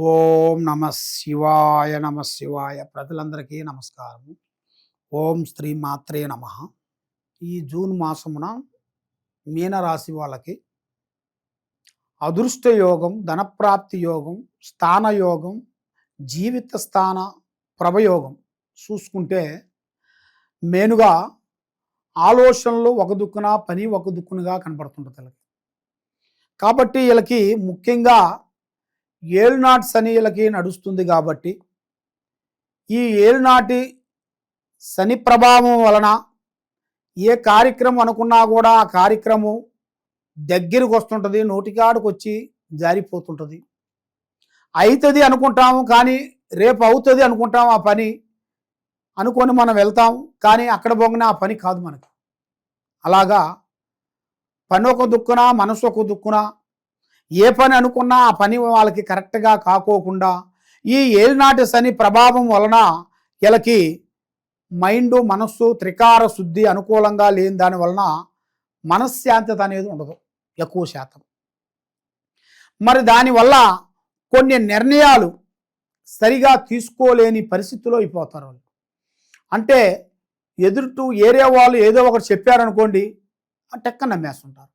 ఓం నమ శివాయ నమ శివాయ ప్రజలందరికీ నమస్కారం ఓం శ్రీ మాత్రే నమ. ఈ జూన్ మాసమున మీనరాశి వాళ్ళకి అదృష్ట యోగం ధనప్రాప్తి యోగం స్థాన యోగం జీవిత స్థాన ప్రభయోగం చూసుకుంటే మెయిన్గా ఆలోచనలు ఒక దుక్కున పని ఒక దుక్కునుగా కనపడుతుంటుంది వీళ్ళకి. కాబట్టి వీళ్ళకి ముఖ్యంగా ఏళ్ళనాటి శనిలకి నడుస్తుంది కాబట్టి ఈ ఏళ్ళనాటి శని ప్రభావం వలన ఏ కార్యక్రమం అనుకున్నా కూడా ఆ కార్యక్రమం దగ్గరికి వస్తుంటుంది నోటికాడికి వచ్చి జారిపోతుంటుంది. అవుతుంది అనుకుంటాము కానీ రేపు అవుతుంది అనుకుంటాం ఆ పని అనుకొని మనం వెళ్తాం కానీ అక్కడ పోగానే ఆ పని కాదు మనకు. అలాగా పని ఒక దుక్కున మనసు ఒక దుక్కున ఏ పని అనుకున్నా ఆ పని వాళ్ళకి కరెక్ట్గా కాకోకుండా ఈ ఏలినాటి శని ప్రభావం వలన వీళ్ళకి మైండ్ మనస్సు త్రికార శుద్ధి అనుకూలంగా లేని దాని వలన మనశ్శాంతత అనేది ఉండదు ఎక్కువ శాతం. మరి దానివల్ల కొన్ని నిర్ణయాలు సరిగా తీసుకోలేని పరిస్థితిలో అయిపోతారు వాళ్ళు. అంటే ఎదురుటు ఏరియా వాళ్ళు ఏదో ఒకటి చెప్పారనుకోండి టెక్క నమ్మేస్తుంటారు.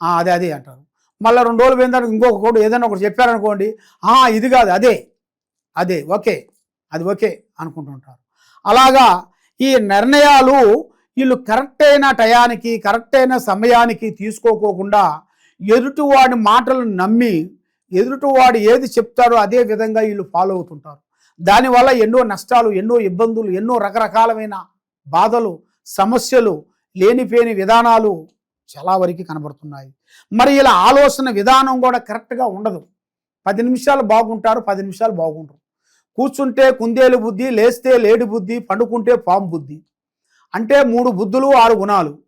అదే అదే అంటారు. మళ్ళీ రెండు రోజులు పోయిన తర్వాత ఇంకొక కోడు ఏదైనా ఒకటి చెప్పారనుకోండి "ఆ, ఇది కాదు అదే అదే ఓకే అది ఓకే అనుకుంటుంటారు. అలాగా ఈ నిర్ణయాలు వీళ్ళు కరెక్ట్ అయిన టయానికి కరెక్ట్ అయిన సమయానికి తీసుకోకోకుండా ఎదుటివాడి మాటలు నమ్మి ఎదుటివాడు ఏది చెప్తాడో అదే విధంగా వీళ్ళు ఫాలో అవుతుంటారు. దానివల్ల ఎన్నో నష్టాలు ఎన్నో ఇబ్బందులు ఎన్నో రకరకాలమైన బాధలు సమస్యలు లేనిపోని విధానాలు చాలా వరకు కనబడుతున్నాయి. మరి ఇలా ఆలోచన విధానం కూడా కరెక్ట్గా ఉండదు. పది నిమిషాలు బాగుంటారు పది నిమిషాలు బాగుంటారు కూర్చుంటే కుందేలు బుద్ధి లేస్తే లేడి బుద్ధి పండుకుంటే పాము బుద్ధి. అంటే మూడు బుద్ధులు ఆరు గుణాలు.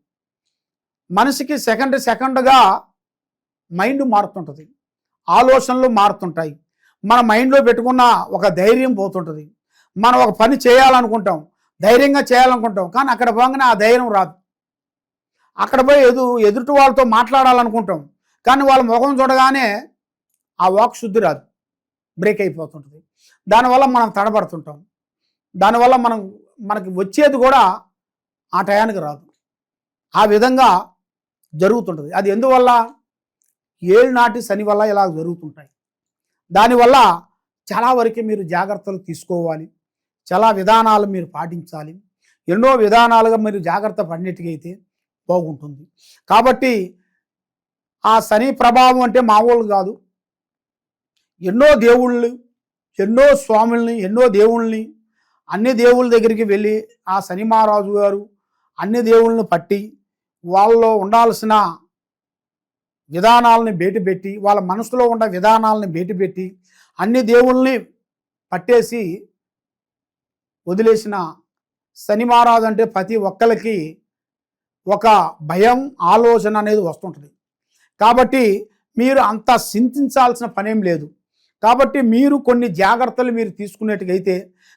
మనిషికి సెకండ్ సెకండ్గా మైండ్ మారుతుంటుంది. ఆలోచనలు మారుతుంటాయి. మన మైండ్లో పెట్టుకున్న ఒక ధైర్యం పోతుంటుంది. మనం ఒక పని చేయాలనుకుంటాం. ధైర్యంగా చేయాలనుకుంటాం. కానీ అక్కడ పోగానే ఆ ధైర్యం రాదు. అక్కడ పోయి ఎదు ఎదుటి వాళ్ళతో మాట్లాడాలనుకుంటాం. కానీ వాళ్ళ ముఖం చూడగానే ఆ వాక్ శుద్ధి రాదు. బ్రేక్ అయిపోతుంటుంది. దానివల్ల మనం తడబడుతుంటాం. దానివల్ల మనం మనకి వచ్చేది కూడా ఆ టయానికి రాదు. ఆ విధంగా జరుగుతుంటుంది. అది ఎందువల్ల? ఏడు నాటి శని వల్ల ఇలా జరుగుతుంటాయి. దానివల్ల చాలా వరకు మీరు జాగ్రత్తలు తీసుకోవాలి. చాలా విధానాలు మీరు పాటించాలి. ఎన్నో విధానాలుగా మీరు జాగ్రత్త పడినట్టుగైతే బాగుంటుంది. కాబట్టి ఆ శని ప్రభావం అంటే మామూలు కాదు. ఎన్నో దేవుళ్ళు ఎన్నో స్వాముల్ని ఎన్నో దేవుళ్ళని అన్ని దేవుళ్ళ దగ్గరికి వెళ్ళి ఆ శని మహారాజు గారు అన్ని దేవుళ్ళని పట్టి వాళ్ళలో ఉండాల్సిన విధానాలని బయటపెట్టి వాళ్ళ మనసులో ఉన్న విధానాలని బయటపెట్టి అన్ని దేవుళ్ళని పట్టేసి వదిలేసిన శని మహారాజు అంటే ప్రతి ఒక్కరికి ఒక భయం ఆలోచన అనేది వస్తుంటుంది. కాబట్టి మీరు అంత చింతించాల్సిన పనేం లేదు. కాబట్టి మీరు కొన్ని జాగ్రత్తలు మీరు తీసుకునేట్టుకైతే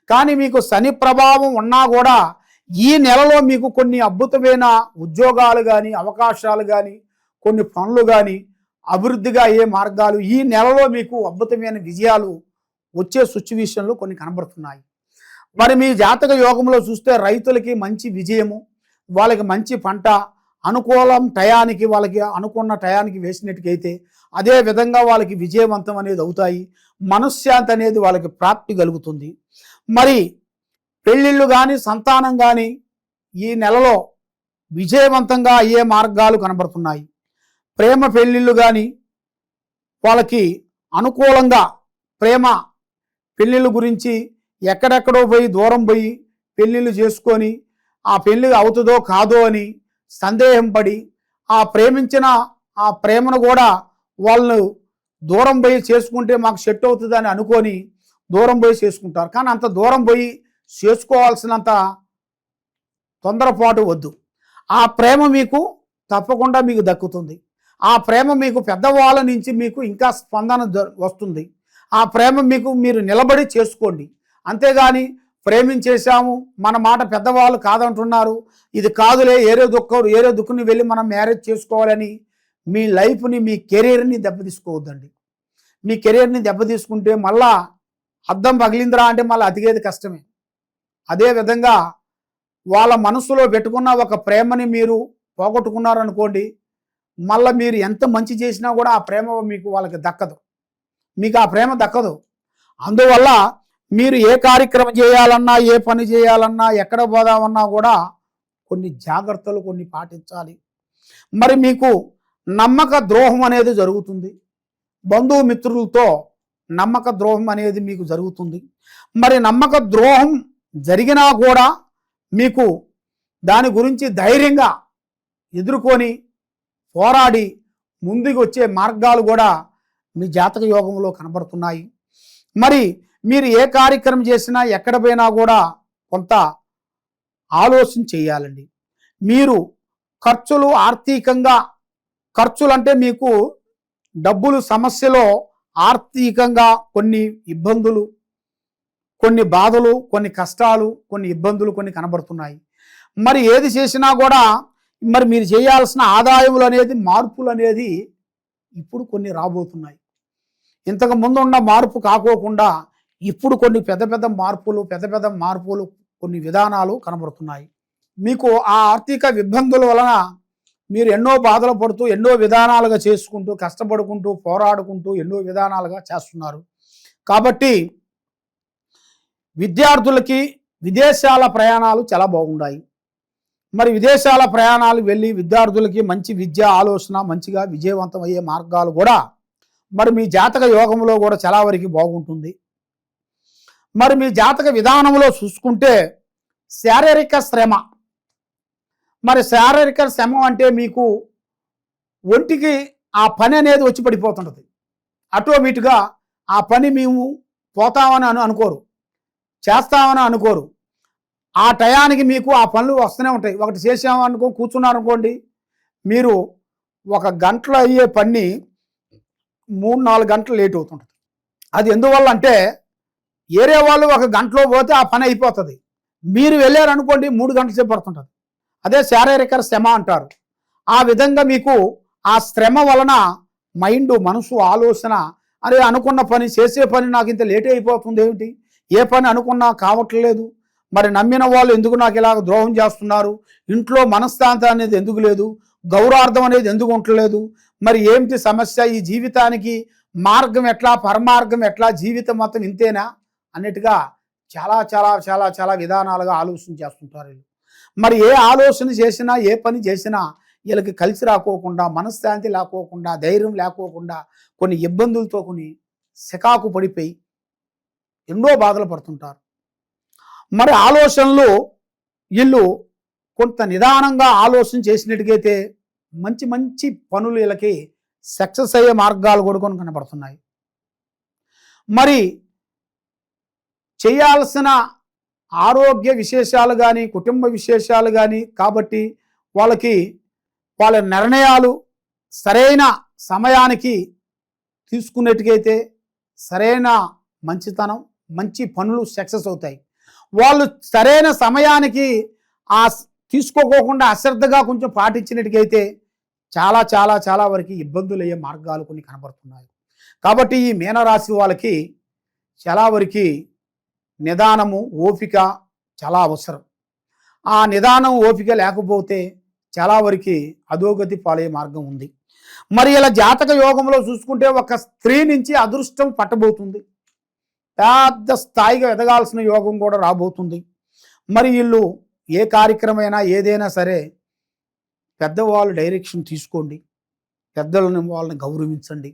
కానీ మీకు శని ప్రభావం ఉన్నా కూడా ఈ నెలలో మీకు కొన్ని అద్భుతమైన ఉద్యోగాలు కానీ అవకాశాలు కానీ కొన్ని పనులు కానీ అభివృద్ధిగా అయ్యే మార్గాలు ఈ నెలలో మీకు అద్భుతమైన విజయాలు వచ్చే సిచ్యువేషన్లు కొన్ని కనబడుతున్నాయి. మరి మీ జాతక యోగంలో చూస్తే రైతులకి మంచి విజయము వాళ్ళకి మంచి పంట అనుకూలం టయానికి వాళ్ళకి అనుకున్న టయానికి వేసినట్టుకైతే అదే విధంగా వాళ్ళకి విజయవంతం అనేది అవుతాయి. మనశ్శాంతి అనేది వాళ్ళకి ప్రాప్తి కలుగుతుంది. మరి పెళ్ళిళ్ళు కానీ సంతానం కానీ ఈ నెలలో విజయవంతంగా అయ్యే మార్గాలు కనబడుతున్నాయి. ప్రేమ పెళ్ళిళ్ళు కానీ వాళ్ళకి అనుకూలంగా ప్రేమ పెళ్ళిళ్ళ గురించి ఎక్కడెక్కడో పోయి దూరం పోయి పెళ్ళిళ్ళు చేసుకొని ఆ పెళ్ళి అవుతుందో కాదో అని సందేహం పడి ఆ ప్రేమించిన ఆ ప్రేమను కూడా వాళ్ళు దూరం పోయి చేసుకుంటే మాకు సెట్ అవుతుందని అనుకొని దూరం పోయి చేసుకుంటారు. కానీ అంత దూరం పోయి చేసుకోవాల్సినంత తొందరపాటు వద్దు. ఆ ప్రేమ మీకు తప్పకుండా మీకు దక్కుతుంది. ఆ ప్రేమ మీకు పెద్దవాళ్ళ నుంచి మీకు ఇంకా స్పందన ద- వస్తుంది. ఆ ప్రేమ మీకు మీరు నిలబడి చేసుకోండి. అంతేగాని ప్రేమించేశాము. మన మాట పెద్దవాళ్ళు కాదంటున్నారు. ఇది కాదులే ఏరే దుఃఖం ఏరే దుఃఖని వెళ్ళి మనం మ్యారేజ్ చేసుకోవాలని మీ లైఫ్ని మీ కెరీర్ని దెబ్బతీసుకోవద్దండి. మీ కెరీర్ని దెబ్బతీసుకుంటే మళ్ళా అద్దం పగిలిందిరా అంటే మళ్ళీ అతికేది కష్టమే. అదే విధంగా వాళ్ళ మనసులో పెట్టుకున్న ఒక ప్రేమని మీరు పోగొట్టుకున్నారనుకోండి మళ్ళీ మీరు ఎంత మంచి చేసినా కూడా ఆ ప్రేమ మీకు వాళ్ళకి దక్కదు. మీకు ఆ ప్రేమ దక్కదు. అందువల్ల మీరు ఏ కార్యక్రమం చేయాలన్నా ఏ పని చేయాలన్నా ఎక్కడ పోదామన్నా కూడా కొన్ని జాగ్రత్తలు కొన్ని పాటించాలి. మరి మీకు నమ్మక ద్రోహం అనేది జరుగుతుంది. బంధుమిత్రులతో నమ్మక ద్రోహం అనేది మీకు జరుగుతుంది. మరి నమ్మక ద్రోహం జరిగినా కూడా మీకు దాని గురించి ధైర్యంగా ఎదుర్కొని పోరాడి ముందుకు వచ్చే మార్గాలు కూడా మీ జాతక యోగంలో కనబడుతున్నాయి. మరి మీరు ఏ కార్యక్రమం చేసినా ఎక్కడ పోయినా కూడా కొంత ఆలోచన చేయాలండి. మీరు ఖర్చులు ఆర్థికంగా ఖర్చులు అంటే మీకు డబ్బులు సమస్యలో ఆర్థికంగా కొన్ని ఇబ్బందులు కొన్ని బాధలు కొన్ని కష్టాలు కొన్ని ఇబ్బందులు కొన్ని కనబడుతున్నాయి. మరి ఏది చేసినా కూడా మరి మీరు చేయాల్సిన ఆదాయములు అనేది మార్పులు అనేది ఇప్పుడు కొన్ని రాబోతున్నాయి. ఇంతకు ముందు ఉన్న మార్పు కాకోకుండా ఇప్పుడు కొన్ని పెద్ద పెద్ద మార్పులు పెద్ద పెద్ద మార్పులు కొన్ని విధానాలు కనబడుతున్నాయి. మీకు ఆ ఆర్థిక ఇబ్బందుల వలన మీరు ఎన్నో బాధలు పడుతూ ఎన్నో విధానాలుగా చేసుకుంటూ కష్టపడుకుంటూ పోరాడుకుంటూ ఎన్నో విధానాలుగా చేస్తున్నారు. కాబట్టి విద్యార్థులకి విదేశాల ప్రయాణాలు చాలా బాగున్నాయి మరి విదేశాల ప్రయాణాలు వెళ్ళి విద్యార్థులకి మంచి విద్య ఆలోచన మంచిగా విజయవంతం అయ్యే మార్గాలు కూడా మరి మీ జాతక యోగంలో కూడా చాలా వరకు బాగుంటుంది. మరి మీ జాతక విధానంలో చూసుకుంటే శారీరక శ్రమ. మరి శారీరక శ్రమ అంటే మీకు ఒంటికి ఆ పని అనేది వచ్చి పడిపోతుంటుంది. ఆటోమేటిక్గా ఆ పని మేము పోతామని అను అనుకోరు. చేస్తామని అనుకోరు. ఆ టయానికి మీకు ఆ పనులు వస్తూనే ఉంటాయి. ఒకటి చేసామనుకో కూర్చున్నారనుకోండి మీరు ఒక గంటలో అయ్యే పని మూడు నాలుగు గంటలు లేట్ అవుతుంటుంది. అది ఎందువల్ల అంటే ఏరే వాళ్ళు ఒక గంటలో పోతే ఆ పని అయిపోతుంది. మీరు వెళ్ళారనుకోండి మూడు గంటల సేపు పడుతుంటుంది. అదే శారీరక శ్రమ అంటారు. ఆ విధంగా మీకు ఆ శ్రమ వలన మైండ్ మనసు ఆలోచన అరే అనుకున్న పని చేసే పని నాకు ఇంత లేట్ అయిపోతుంది ఏమిటి? ఏ పని అనుకున్నా కావట్లేదు. మరి నమ్మిన వాళ్ళు ఎందుకు నాకు ఇలాగ ద్రోహం చేస్తున్నారు? ఇంట్లో మనశ్శాంతి అనేది ఎందుకు లేదు? గౌరవార్థం అనేది ఎందుకు ఉండలేదు మరి ఏమిటి సమస్య? ఈ జీవితానికి మార్గం ఎట్లా? పరమార్గం ఎట్లా? జీవితం మొత్తం ఇంతేనా? అన్నట్టుగా చాలా చాలా చాలా చాలా విధానాలుగా ఆలోచన చేస్తుంటారు వీళ్ళు. మరి ఏ ఆలోచన చేసినా ఏ పని చేసినా వీళ్ళకి కలిసి రాకోకుండా మనశ్శాంతి లేకోకుండా ధైర్యం లేకోకుండా కొన్ని ఇబ్బందులతో కొన్ని సికాకు పడిపోయి ఎన్నో బాధలు పడుతుంటారు. మరి ఆలోచనలు వీళ్ళు కొంత నిదానంగా ఆలోచన చేసినట్టుగైతే మంచి మంచి పనులు వీళ్ళకి సక్సెస్ అయ్యే మార్గాలు కూడా కొన్ని కనబడుతున్నాయి మరి చేయాల్సిన ఆరోగ్య విశేషాలు కానీ కుటుంబ విశేషాలు కానీ కాబట్టి వాళ్ళకి వాళ్ళ నిర్ణయాలు సరైన సమయానికి తీసుకున్నట్టుకైతే సరైన మంచితనం మంచి పనులు సక్సెస్ అవుతాయి. వాళ్ళు సరైన సమయానికి ఆ తీసుకోకోకుండా అశ్రద్ధగా కొంచెం పాటించినట్టుకైతే చాలా చాలా చాలా వరకు ఇబ్బందులు అయ్యే మార్గాలు కొన్ని కనబడుతున్నాయి. కాబట్టి ఈ మీనరాశి వాళ్ళకి చాలా వరకు నిదానము ఓపిక చాలా అవసరం. ఆ నిదానం ఓపిక లేకపోతే చాలా వరకు అధోగతి పాలయ్యే మార్గం ఉంది. మరి ఇలా జాతక యోగంలో చూసుకుంటే ఒక స్త్రీ నుంచి అదృష్టం పట్టబోతుంది. పెద్ద స్థాయిగా ఎదగాల్సిన యోగం కూడా రాబోతుంది. మరి వీళ్ళు ఏ కార్యక్రమైనా ఏదైనా సరే పెద్దవాళ్ళు డైరెక్షన్ తీసుకోండి. పెద్దలను వాళ్ళని గౌరవించండి.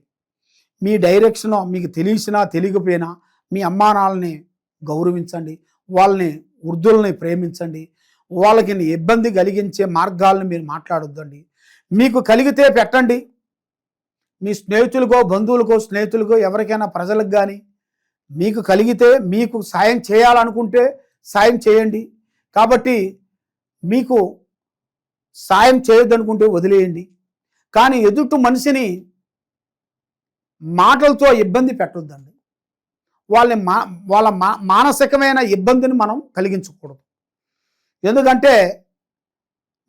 మీ డైరెక్షన్ మీకు తెలిసినా తెలియకపోయినా మీ అమ్మానాలని గౌరవించండి వాళ్ళని వృద్ధుల్ని ప్రేమించండి వాళ్ళకి ఇబ్బంది కలిగించే మార్గాలను మీరు మాట్లాడొద్దండి. మీకు కలిగితే పెట్టండి. మీ స్నేహితులకో బంధువులకో స్నేహితులకో ఎవరికైనా ప్రజలకు కానీ మీకు కలిగితే మీకు సాయం చేయాలనుకుంటే సాయం చేయండి. కాబట్టి మీకు సాయం చేయొద్దనుకుంటే వదిలేయండి. కానీ ఎదుటి మనిషిని మాటలతో ఇబ్బంది పెట్టొద్దండి. వాళ్ళని మా వాళ్ళ మా మానసికమైన ఇబ్బందిని మనం కలిగించకూడదు. ఎందుకంటే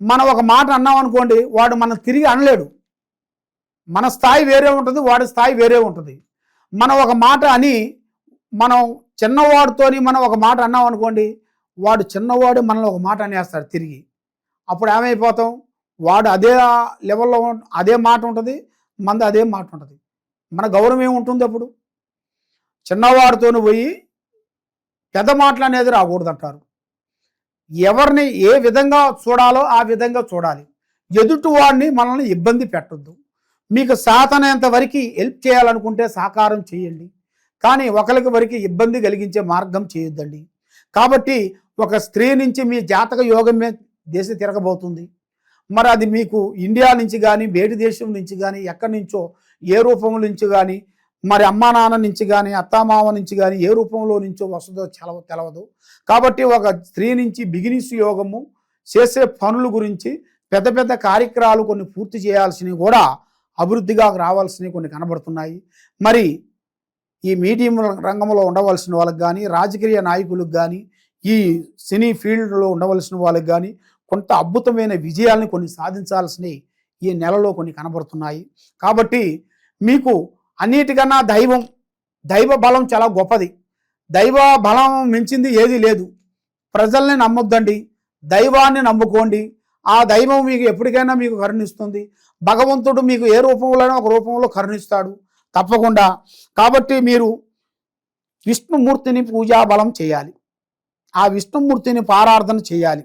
మనం ఒక మాట అన్నాం అనుకోండి వాడు మనం తిరిగి అనలేడు. మన స్థాయి వేరే ఉంటుంది వాడి స్థాయి వేరే ఉంటుంది. మనం ఒక మాట అని మనం చిన్నవాడితోని మనం ఒక మాట అన్నాం అనుకోండి వాడు చిన్నవాడు మనల్ని ఒక మాట అనేస్తాడు తిరిగి. అప్పుడు ఏమైపోతాం? వాడు అదే లెవెల్లో అదే మాట ఉంటుంది మనది అదే మాట ఉంటుంది. మన గౌరవం ఏముంటుంది అప్పుడు? చిన్నవాడితోనూ పోయి పెద్ద మాటలు అనేది ఎవరిని ఏ విధంగా చూడాలో ఆ విధంగా చూడాలి. ఎదుటి వాడిని మనల్ని ఇబ్బంది పెట్టొద్దు. మీకు సాతనేంత వరకు హెల్ప్ చేయాలనుకుంటే సహకారం చేయండి. కానీ ఒకరికి వరకు ఇబ్బంది కలిగించే మార్గం చేయొద్దండి. కాబట్టి ఒక స్త్రీ నుంచి మీ జాతక యోగమే దేశ తిరగబోతుంది. మరి అది మీకు ఇండియా నుంచి కానీ వేడి దేశం నుంచి కానీ ఎక్కడి నుంచో ఏ రూపం నుంచి కానీ మరి అమ్మా నాన్న నుంచి కానీ అత్తామామ నుంచి కానీ ఏ రూపంలో నుంచో వస్తుందో తెలవ తెలవదు. కాబట్టి ఒక స్త్రీ నుంచి బిగినిస్ యోగము చేసే పనుల గురించి పెద్ద పెద్ద కార్యక్రమాలు కొన్ని పూర్తి చేయాల్సినవి కూడా అభివృద్ధిగా రావాల్సినవి కొన్ని కనబడుతున్నాయి. మరి ఈ మీడియం రంగంలో ఉండవలసిన వాళ్ళకి కానీ రాజకీయ నాయకులకు కానీ ఈ సినీ ఫీల్డ్లో ఉండవలసిన వాళ్ళకి కానీ కొంత అద్భుతమైన విజయాల్ని కొన్ని సాధించాల్సినవి ఈ నెలలో కొన్ని కనబడుతున్నాయి. కాబట్టి మీకు అన్నిటికన్నా దైవం దైవ బలం చాలా గొప్పది. దైవ బలం మించింది ఏది లేదు. ప్రజల్ని నమ్మొద్దండి. దైవాన్ని నమ్ముకోండి. ఆ దైవం మీకు ఎప్పటికైనా మీకు కరుణిస్తుంది. భగవంతుడు మీకు ఏ రూపంలోనైనా ఒక రూపంలో కరుణిస్తాడు. తప్పకుండా. కాబట్టి మీరు విష్ణుమూర్తిని పూజా బలం చేయాలి. ఆ విష్ణుమూర్తిని పారార్థన చేయాలి.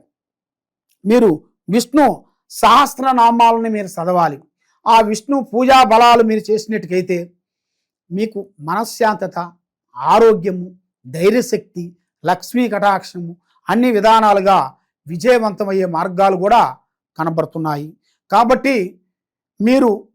మీరు విష్ణు సహస్రనామాలని మీరు చదవాలి. ఆ విష్ణు పూజా బలాలు మీరు చేసినట్టుకైతే మీకు మనశ్శాంతత ఆరోగ్యము ధైర్యశక్తి లక్ష్మీ కటాక్షము అన్ని విధానాలుగా విజయవంతమయ్యే మార్గాలు కూడా కనబడుతున్నాయి. కాబట్టి మీరు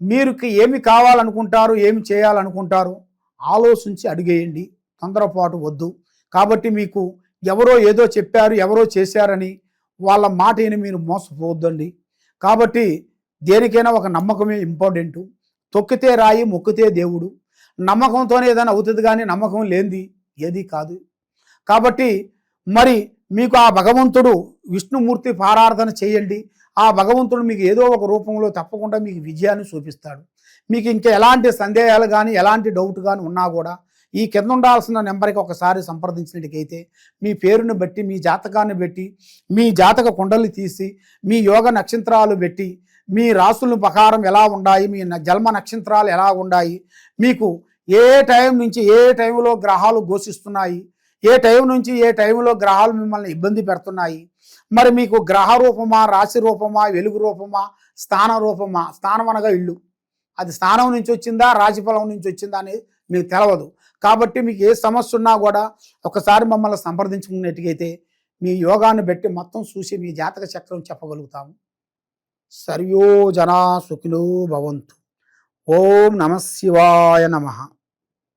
మీరుకి ఏమి కావాలనుకుంటారు ఏమి చేయాలనుకుంటారు ఆలోచించి అడిగేయండి. తొందరపాటు వద్దు. కాబట్టి మీకు ఎవరో ఏదో చెప్పారు ఎవరో చేశారని వాళ్ళ మాట విని మీరు మోసపోవద్దండి. కాబట్టి దేనికైనా ఒక నమ్మకమే ఇంపార్టెంటు. తొక్కితే రాయి మొక్కితే దేవుడు. నమ్మకంతోనే ఏదైనా అవుతుంది కానీ నమ్మకం లేనిది ఏది కాదు. కాబట్టి మరి మీకు ఆ భగవంతుడు విష్ణుమూర్తి పారార్థన చేయండి. ఆ భగవంతుడు మీకు ఏదో ఒక రూపంలో తప్పకుండా మీకు విజయాన్ని చూపిస్తాడు. మీకు ఇంకా ఎలాంటి సందేహాలు కానీ ఎలాంటి డౌట్ కానీ ఉన్నా కూడా ఈ కింద ఉండాల్సిన నెంబర్కి ఒకసారి సంప్రదించినట్టుకైతే మీ పేరుని బట్టి మీ జాతకాన్ని బట్టి మీ జాతక కుండలు తీసి మీ యోగ నక్షత్రాలు పెట్టి మీ రాసుల ప్రకారం ఎలా ఉన్నాయి మీ జన్మ నక్షత్రాలు ఎలా ఉన్నాయి మీకు ఏ టైం నుంచి ఏ టైంలో గ్రహాలు ఘోషిస్తున్నాయి? ఏ టైం నుంచి ఏ టైంలో గ్రహాలు మిమ్మల్ని ఇబ్బంది పెడుతున్నాయి? మరి మీకు గ్రహ రూపమా రాశి రూపమా వెలుగు రూపమా స్థాన రూపమా? స్థానం అనగా ఇల్లు. అది స్థానం నుంచి వచ్చిందా రాశిఫలం నుంచి వచ్చిందా అనేది మీకు తెలవదు. కాబట్టి మీకు ఏ సమస్య ఉన్నా కూడా ఒకసారి మమ్మల్ని సంప్రదించుకున్నట్టుగైతే మీ యోగాన్ని బట్టి మొత్తం చూసి మీ జాతక చక్రం చెప్పగలుగుతాము. సర్వో జనా సుఖినో భవంతు. ఓం నమ శివాయ నమః.